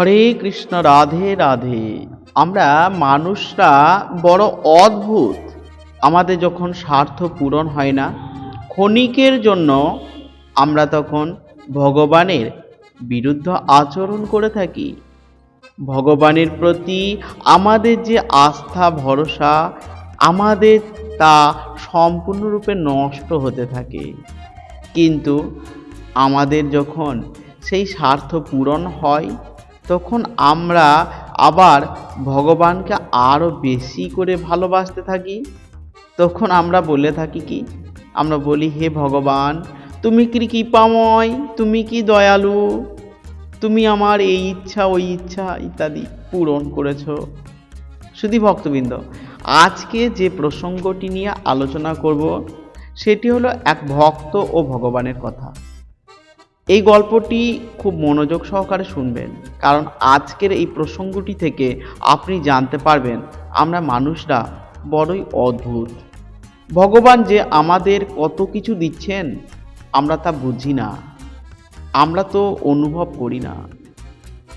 হরে কৃষ্ণ, রাধে রাধে। আমরা মানুষরা বড় অদ্ভুত। আমাদের যখন স্বার্থ পূরণ হয় না, ক্ষণিকের জন্য আমরা তখন ভগবানের বিরুদ্ধ আচরণ করে থাকি। ভগবানের প্রতি আমাদের যে আস্থা, ভরসা, আমাদের তা সম্পূর্ণরূপে নষ্ট হতে থাকে। কিন্তু আমাদের যখন সেই স্বার্থ পূরণ হয় তখন আমরা আবার ভগবানকে আরও বেশি করে ভালোবাসতে থাকি। তখন আমরা বলে থাকি কি? আমরা বলি, হে ভগবান, তুমি কি কৃপাময়? তুমি কি দয়ালু? তুমি আমার এই ইচ্ছা, ওই ইচ্ছা ইত্যাদি পূরণ করেছ। শুধু ভক্তবৃন্দ, আজকে যে প্রসঙ্গটি নিয়ে আলোচনা করব, সেটি হলো এক ভক্ত ও ভগবানের কথা। এই গল্পটি খুব মনোযোগ সহকারে শুনবেন। কারণ আজকের এই প্রসঙ্গটি থেকে আপনি জানতে পারবেন, আমরা মানুষরা বড়ই অদ্ভুত। ভগবান যে আমাদের কত কিছু দিচ্ছেন, আমরা তা বুঝি না। আমরা তো অনুভব করি না।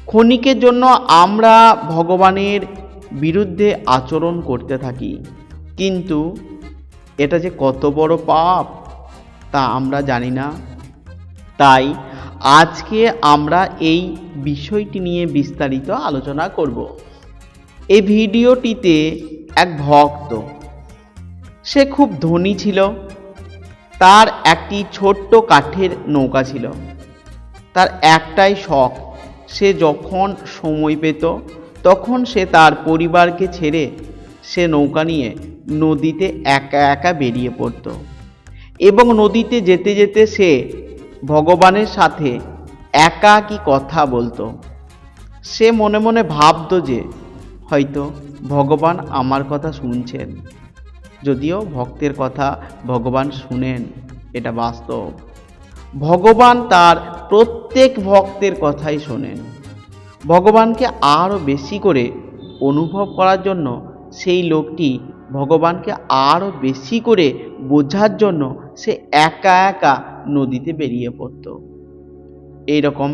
ক্ষণিকের জন্য আমরা ভগবানের বিরুদ্ধে আচরণ করতে থাকি। কিন্তু এটা যে কত বড় পাপ, তা আমরা জানি না। তাই আজকে আমরা এই বিষয়টি নিয়ে বিস্তারিত আলোচনা করব। এই ভিডিওটিতে এক ভক্ত, সে খুব ধনী ছিল, তার একটি ছোট্ট কাঠের নৌকা ছিল। তার একটাই শখ, সে যখন সময় পেত, তখন সে তার পরিবারকে ছেড়ে সে নৌকা নিয়ে নদীতে একা একা বেরিয়ে পড়ত। এবং নদীতে যেতে যেতে সে ভগবানের সাথে একাকী কথা বলতো? সে মনে মনে ভাবতো যে হয়তো ভগবান আমার কথা শুনছেন। যদিও ভক্তের কথা ভগবান শুনেন, এটা বাস্তব। ভগবান তার প্রত্যেক ভক্তের কথাই শোনেন। ভগবানকে আরও বেশি করে অনুভব করার জন্য সেই লোকটি ভগবানকে আরও বেশি করে বোঝার জন্য সে একা একা নদীতে বেরিয়ে পড়ত। এইরকম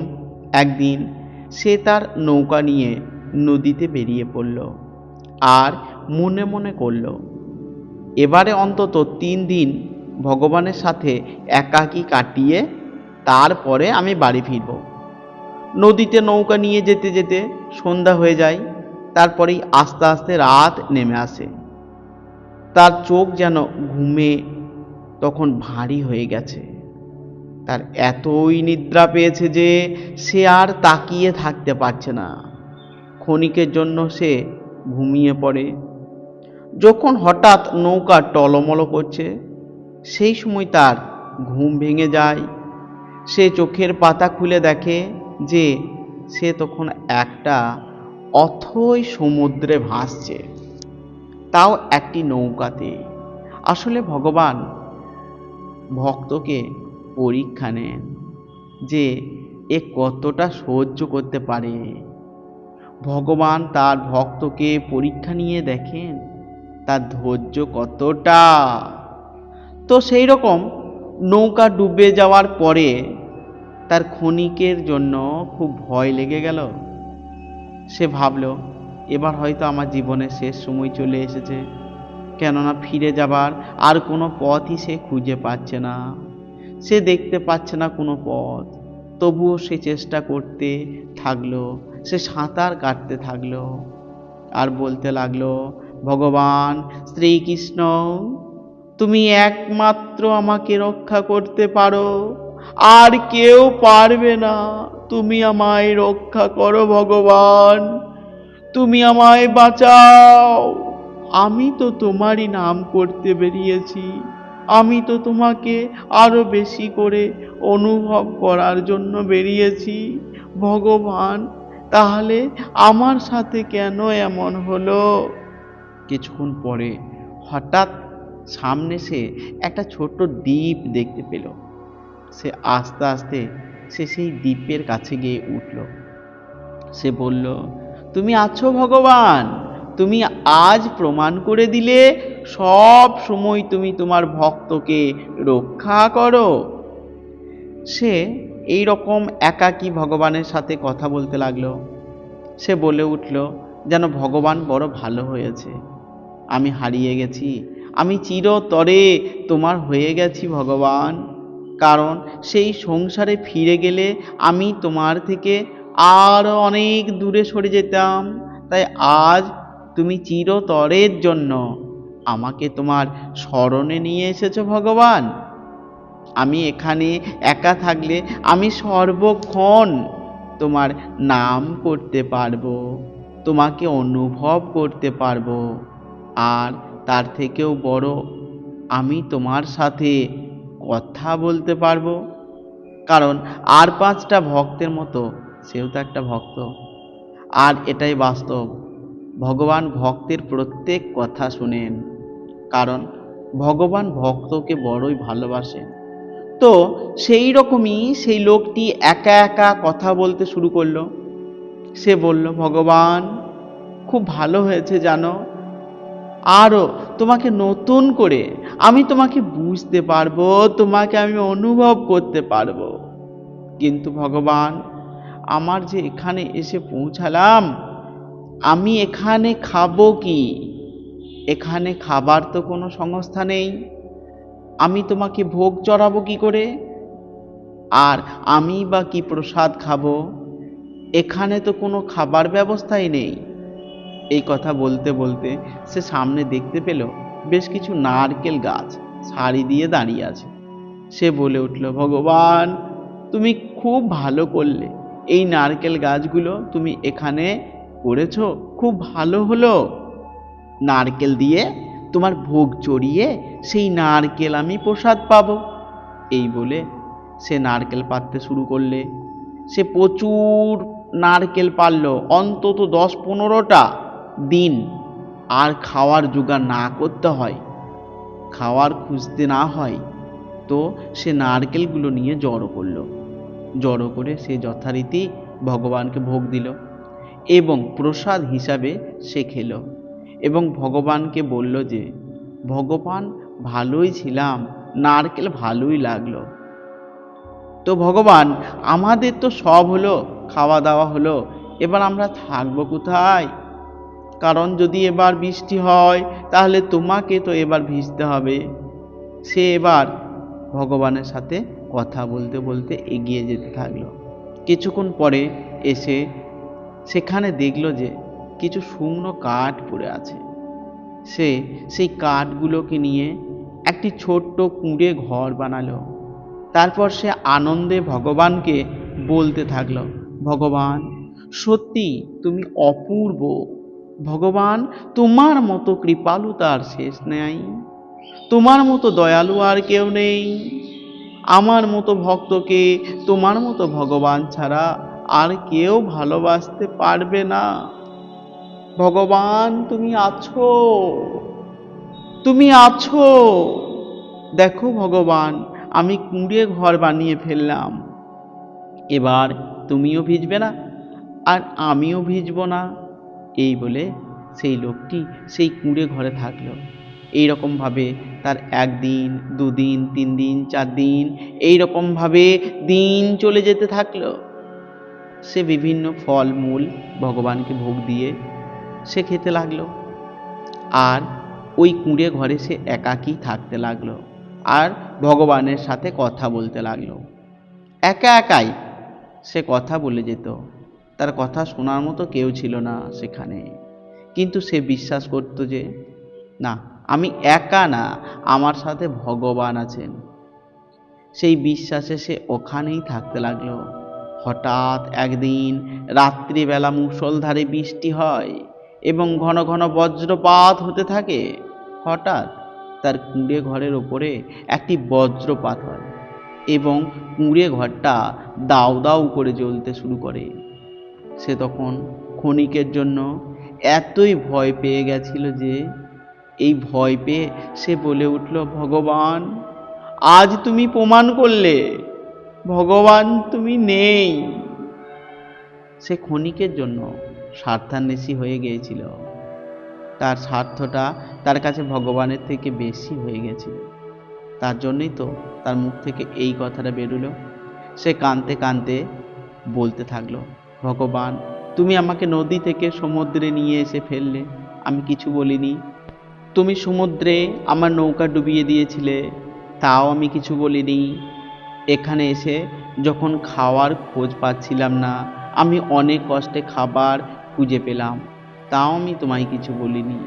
একদিন সে তার নৌকা নিয়ে নদীতে বেরিয়ে পড়ল আর মনে মনে করল, এবারে অন্তত তিন দিন ভগবানের সাথে একাকী কাটিয়ে তারপরে আমি বাড়ি ফিরব। নদীতে নৌকা নিয়ে যেতে যেতে সন্ধ্যা হয়ে যায়, তারপরেই আস্তে আস্তে রাত নেমে আসে। তার চোখ যেন ঘুমে তখন ভারী হয়ে গেছে। তার এতই নিদ্রা পেয়েছে যে সে আর তাকিয়ে থাকতে পারছে না। ক্ষণিকের জন্য সে ঘুমিয়ে পড়ে। যখন হঠাৎ নৌকা টলমল করছে, সেই সময় তার ঘুম ভেঙে যায়। সে চোখের পাতা খুলে দেখে যে সে তখন একটা অথই সমুদ্রে ভাসছে। তাও একটি নৌকাতে। আসলে ভগবান ভক্তকে পরীক্ষা নেন যে এ কতটা সহ্য করতে পারে। ভগবান তার ভক্তকে পরীক্ষা নিয়ে দেখেন, তার ধৈর্য কতটা। তো সেই রকম নৌকা ডুবে যাওয়ার পরে তার ক্ষণিকের জন্য খুব ভয় লেগে গেল। সে ভাবল, এবার হয়তো আমার জীবনের শেষ সময় চলে এসেছে। কেননা ফিরে যাবার আর কোনো পথই সে খুঁজে পাচ্ছে না। সে দেখতে পাচ্ছে না কোনো পথ। তবুও সে চেষ্টা করতে থাকল, সে সাঁতার কাটতে থাকল আর বলতে লাগল, ভগবান শ্রীকৃষ্ণ, তুমি একমাত্র আমাকে রক্ষা করতে পারো। আর কেউ পারবে না, তুমি আমায় রক্ষা করো ভগবান। তুমি আমায় বাঁচাও। আমি তো তোমারই নাম করতে বেরিয়েছি। আমি তো তোমাকে আরও বেশি করে অনুভব করার জন্য বেরিয়েছি। ভগবান, তাহলে আমার সাথে কেন এমন হলো? কিছুক্ষণ পরে হঠাৎ সামনে সে একটা ছোট্ট দ্বীপ দেখতে পেল। সে আস্তে আস্তে সে সেই দ্বীপের কাছে গিয়ে উঠল। সে বলল, তুমি আছো ভগবান? তুমি আজ প্রমাণ করে দিলে, সব সময় তুমি তোমার ভক্তকে রক্ষা করো। সে এই রকম একাকী ভগবানের সাথে কথা বলতে লাগল। সে বলে উঠল, যেন ভগবান বড় ভালো হয়েছে। আমি হারিয়ে গেছি। আমি চিরতরে তোমার হয়ে গেছি ভগবান। কারণ সেই সংসারে ফিরে গেলে আমি তোমার থেকে আরও অনেক দূরে সরে যেতাম। তাই আজ তুমি চিরতরের জন্য আমাকে তোমার স্মরণে নিয়ে এসেছ ভগবান। আমি এখানে একা থাকলে আমি সর্বক্ষণ তোমার নাম করতে পারব, তোমাকে অনুভব করতে পারব। আর তার থেকেও বড়, আমি তোমার সাথে কথা বলতে পারব। কারণ আর পাঁচটা ভক্তের মতো, সেও তো একটা ভক্ত। আর এটাই বাস্তব। ভগবান ভক্তের প্রত্যেক কথা শুনেন। কারণ ভগবান ভক্তকে বড়ই ভালোবাসেন। তো সেই রকমই সেই লোকটি একা একা কথা বলতে শুরু করল। সে বলল, ভগবান, খুব ভালো হয়েছে জানো। আরও তোমাকে নতুন করে আমি তোমাকে বুঝতে পারব, তোমাকে আমি অনুভব করতে পারব। কিন্তু ভগবান, আমার যে এখানে এসে পৌঁছালাম আমি এখানে খাব কি? এখানে খাবার তো কোনো সংস্থা নেই। আমি তোমাকে ভোগ চড়াবো কি করে? আর আমি বা কি প্রসাদ খাব? এখানে তো কোনো খাবার ব্যবস্থাই নেই। এই কথা বলতে বলতে সে সামনে দেখতে পেল বেশ কিছু নারকেল গাছ সারি দিয়ে দাঁড়িয়ে আছে। সে বলে উঠল, ভগবান, তুমি খুব ভালো করলে। এই নারকেল গাছগুলো তুমি এখানে করেছ? খুব ভালো হলো। নারকেল দিয়ে তোমার ভোগ চড়িয়ে সেই নারকেল আমি প্রসাদ পাবো। এই বলে সে নারকেল পাততে শুরু করলে। সে প্রচুর নারকেল পারল অন্তত দশ পনেরোটা দিন। আর খাওয়ার জোগাড় না করতে হয়, খাওয়ার খুঁজতে না হয়, তো সে নারকেলগুলো নিয়ে জড়ো করল। জড়ো করে সে যথারীতি ভগবানকে ভোগ দিল। এবং প্রসাদ হিসাবে সে খেলো। এবং ভগবানকে বলল যে, ভগবান, ভালোই ছিলাম, নারকেল ভালোই লাগল। তো ভগবান, আমাদের তো সব হলো খাওয়া দাওয়া হলো, এবার আমরা থাকব কোথায়? কারণ যদি এবার বৃষ্টি হয়, তাহলে তোমাকে তো এবার ভিজতে হবে সে এবার ভগবানের সাথে কথা বলতে বলতে এগিয়ে যেতে থাকল। কিছুক্ষণ পরে এসে সেখানে দেখল যে কিছু শুকনো কাঠ পড়ে আছে। সে সেই কাঠগুলোকে নিয়ে একটি ছোট্ট কুঁড়ে ঘর বানালো। তারপর সে আনন্দে ভগবানকে বলতে থাকল, ভগবান, সত্যি তুমি অপূর্ব। ভগবান, তোমার মতো কৃপালু তার শেষ নেই। তোমার মতো দয়ালু আর কেউ নেই। আমার মতো ভক্তকে তোমার মতো ভগবান ছাড়া আর কেউ ভালোবাসতে পারবে না। ভগবান, তুমি আছো। তুমি আছো। দেখো ভগবান, আমি কুঁড়ে ঘর বানিয়ে ফেললাম। এবার তুমিও ভিজবে না, আর আমিও ভিজব না। এই বলে সেই লোকটি সেই কুঁড়ে ঘরে থাকল। এইরকমভাবে তার একদিন, দুদিন তিন দিন চার দিন এইরকমভাবে দিন চলে যেতে থাকল। সে বিভিন্ন ফল, মূল ভগবানকে ভোগ দিয়ে সে খেতে লাগল। আর ওই কুঁড়ে ঘরে সে একাকী থাকতে লাগল আর ভগবানের সাথে কথা বলতে লাগল। একা একাই সে কথা বলে যেত। তার কথা শোনার মতো কেউ ছিল না সেখানে। কিন্তু সে বিশ্বাস করতো যে, না, আমি একা না, আমার সাথে ভগবান আছেন। সেই বিশ্বাসে সে ওখানেই থাকতে লাগল। হঠাৎ একদিন রাত্রিবেলা মুষলধারে বৃষ্টি হয় এবং ঘন ঘন বজ্রপাত হতে থাকে। হঠাৎ তার কুঁড়ে ঘরের ওপরে একটি বজ্রপাত হয় এবং কুঁড়ে ঘরটা দাউ দাউ করে জ্বলতে শুরু করে। সে তখন ক্ষণিকের জন্য এতই ভয় পেয়ে গেছিল যে এই ভয় পেয়ে সে বলে উঠল, ভগবান, আজ তুমি প্রমাণ করলে। ভগবান তুমি নেই। সে ক্ষণিকের জন্য স্বার্থান্বেষী হয়ে গিয়েছিল। তার স্বার্থটা তার কাছে ভগবানের থেকে বেশি হয়ে গেছিল। তার জন্যই তো তার মুখ থেকে এই কথাটা বেরোলো। সে কাঁদতে কাঁদতে বলতে থাকল, ভগবান, তুমি আমাকে নদী থেকে সমুদ্রে নিয়ে এসে ফেললে। আমি কিছু বলিনি। তুমি সমুদ্রে আমার নৌকা ডুবিয়ে দিয়েছিলে। তাও আমি কিছু বলিনি। এখানে এসে যখন খাওয়ার খোঁজ পাচ্ছিলাম না, আমি অনেক কষ্টে খাবার খুঁজে পেলাম। তাও আমি তোমায় কিছু বলিনি।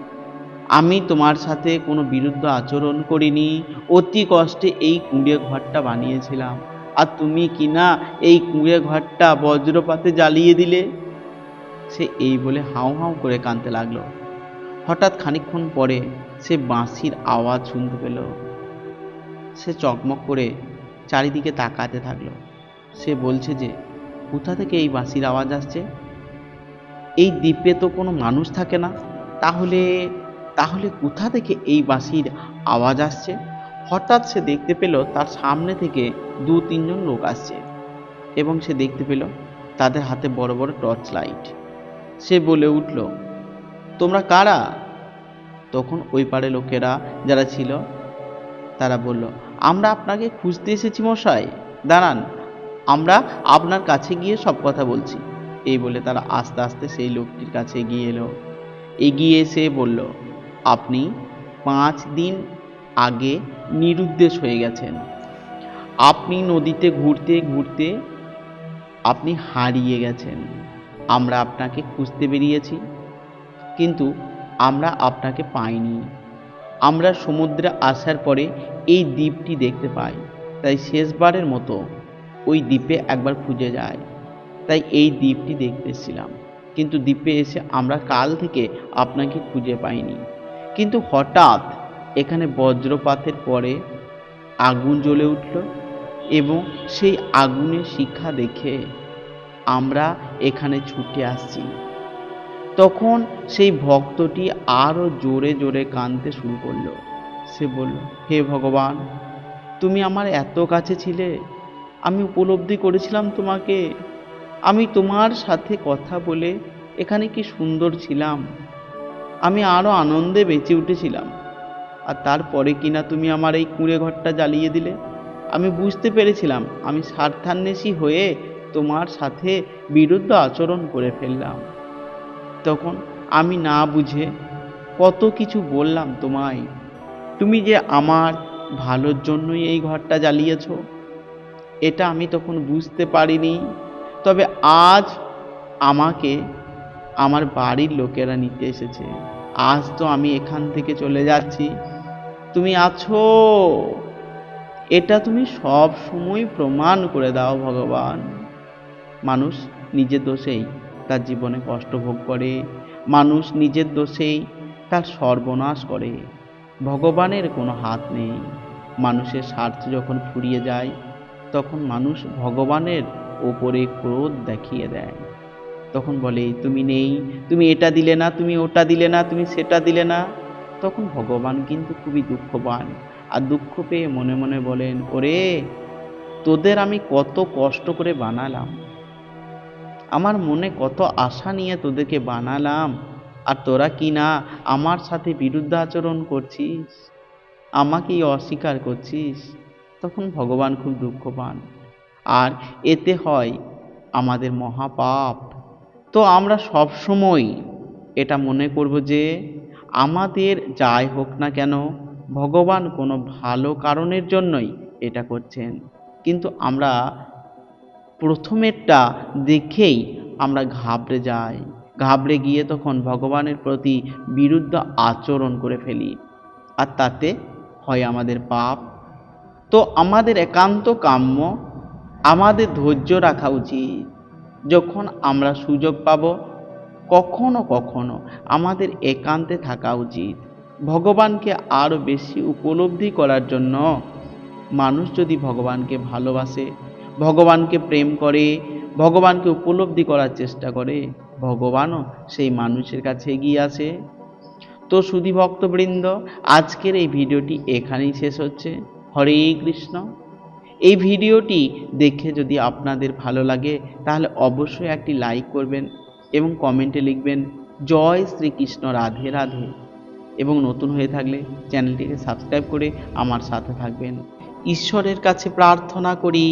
আমি তোমার সাথে কোনো বিরুদ্ধ আচরণ করিনি। অতি কষ্টে এই কুঁড়ে ঘরটা বানিয়েছিলাম। আর তুমি কি না এই কুঁড়ে ঘরটা বজ্রপাতে জ্বালিয়ে দিলে? সে এই বলে হাউ হাউ করে কাঁদতে লাগল। হঠাৎ খানিকক্ষণ পরে সে বাঁশির আওয়াজ শুনতে পেল। সে চকমক করে চারিদিকে তাকাতে থাকল। সে বলছে যে, কোথা থেকে এই বাঁশির আওয়াজ আসছে? এই দ্বীপে তো কোনো মানুষ থাকে না। তাহলে তাহলে কোথা থেকে এই বাঁশির আওয়াজ আসছে? হঠাৎ সে দেখতে পেল তার সামনে থেকে দু তিনজন লোক আসছে এবং সে দেখতে পেল তাদের হাতে বড় বড় টর্চ লাইট। সে বলে উঠল, তোমরা কারা? তখন ওই পাড়ে লোকেরা যারা ছিল তারা বলল, আমরা আপনাকে খুঁজতে এসেছি মশাই। দাঁড়ান, আমরা আপনার কাছে গিয়ে সব কথা বলছি। এই বলে তারা আস্তে আস্তে সেই লোকটির কাছে এগিয়ে এলো। এগিয়ে এসে বলল, আপনি পাঁচ দিন আগে নিরুদ্দেশ হয়ে গেছেন। আপনি নদীতে ঘুরতে ঘুরতে আপনি হারিয়ে গেছেন। আমরা আপনাকে খুঁজতে বেরিয়েছি, কিন্তু আমরা আপনাকে পাইনি। আমরা সমুদ্রে আসার পরে এই দ্বীপটি দেখতে পাই। তাই শেষবারের মতো ওই দ্বীপে একবার খুঁজে যায়। তাই এই দ্বীপটি দেখতে এসেছিলাম কিন্তু দ্বীপে এসে আমরা কাল থেকে আপনাকে খুঁজে পাইনি। কিন্তু হঠাৎ এখানে বজ্রপাতের পরে আগুন জ্বলে উঠল এবং সেই আগুনের শিখা দেখে আমরা এখানে ছুটে আসছি। তখন সেই ভক্তটি আরও জোরে জোরে কাঁদতে শুরু করল। সে বলল, হে ভগবান, তুমি আমার এত কাছে ছিলে, আমি উপলব্ধি করেছিলাম তোমাকে। আমি তোমার সাথে কথা বলে এখানে কি সুন্দর ছিলাম? আমি আরও আনন্দে বেঁচে উঠেছিলাম। আর তারপরে কিনা তুমি আমার এই কুঁড়ে ঘরটা জ্বালিয়ে দিলে? আমি বুঝতে পেরেছিলাম, আমি স্বার্থান্বেষী হয়ে তোমার সাথে বিরুদ্ধ আচরণ করে ফেললাম। তখন আমি না বুঝে কত কিছু বললাম তোমায়। তুমি যে আমার ভালোর জন্যই এই ঘরটা জ্বালিয়েছ, এটা আমি তখন বুঝতে পারিনি। তবে আজ আমাকে আমার বাড়ির লোকেরা নিতে এসেছে। আজ তো আমি এখান থেকে চলে যাচ্ছি। তুমি আছো? এটা তুমি সব সময় প্রমাণ করে দাও, ভগবান। মানুষ নিজের দোষেই তার জীবনে কষ্ট ভোগ করে। মানুষ নিজের দোষেই তার সর্বনাশ করে। ভগবানের কোনো হাত নেই। মানুষের স্বার্থ যখন ফুরিয়ে যায়, তখন মানুষ ভগবানের ওপরে ক্রোধ দেখিয়ে দেয়। তখন বলে, তুমি নেই, তুমি এটা দিলে না, তুমি ওটা দিলে না, তুমি সেটা দিলে না। তখন ভগবান কিন্তু খুবই দুঃখ পান আর দুঃখ পেয়ে মনে মনে বলেন, ওরে, তোদের আমি কত কষ্ট করে বানালাম। আমার মনে কত আশা নিয়ে তোদেরকে বানালাম। আর তোরা কি না আমার সাথে বিরুদ্ধাচরণ করছিস? আমাকেই অস্বীকার করছিস? তখন ভগবান খুব দুঃখ পান। আর এতে হয় আমাদের মহাপাপ। তো আমরা সব সময় এটা মনে করব যে, আমাদের যাই হোক না কেন, ভগবান কোনো ভালো কারণের জন্যই এটা করছেন। কিন্তু আমরা প্রথমেরটা দেখেই আমরা ঘাবড়ে যাই। ঘাবড়ে গিয়ে তখন ভগবানের প্রতি বিরুদ্ধ আচরণ করে ফেলি। আর তাতে হয় আমাদের পাপ। তো আমাদের একান্ত কাম্য, আমাদের ধৈর্য রাখা উচিত। যখন আমরা সুযোগ পাব, কখনো কখনো আমাদের একান্তে থাকা উচিত। ভগবানকে আরও বেশি উপলব্ধি করার জন্য মানুষ যদি ভগবানকে ভালোবাসে ভগবানকে প্রেম করে, ভগবানকে উপলব্ধি করার চেষ্টা করে, ভগবানও সেই মানুষের কাছে এগিয়ে আসে। তো সুধী ভক্তবৃন্দ, আজকের এই ভিডিওটি এখানেই শেষ হচ্ছে। হরে কৃষ্ণ। এই ভিডিওটি দেখে যদি আপনাদের ভালো লাগে, তাহলে অবশ্যই একটি লাইক করবেন এবং কমেন্টে লিখবেন, জয় শ্রীকৃষ্ণ, রাধে রাধে। এবং নতুন হয়ে থাকলে চ্যানেলটিকে সাবস্ক্রাইব করে আমার সাথে থাকবেন। ঈশ্বরের কাছে প্রার্থনা করি।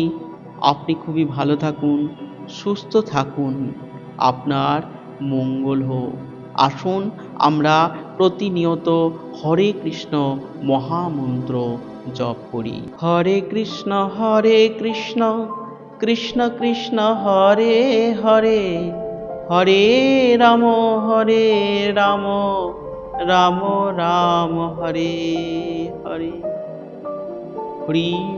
আপনি খুবই ভালো থাকুন, সুস্থ থাকুন। আপনার মঙ্গল হোক। আসুন আমরা প্রতিনিয়ত হরে কৃষ্ণ মহামন্ত্র জপ করি। হরে কৃষ্ণ হরে কৃষ্ণ কৃষ্ণ কৃষ্ণ, হরে হরে হরে রাম হরে রাম রাম রাম, হরে হরে। হরি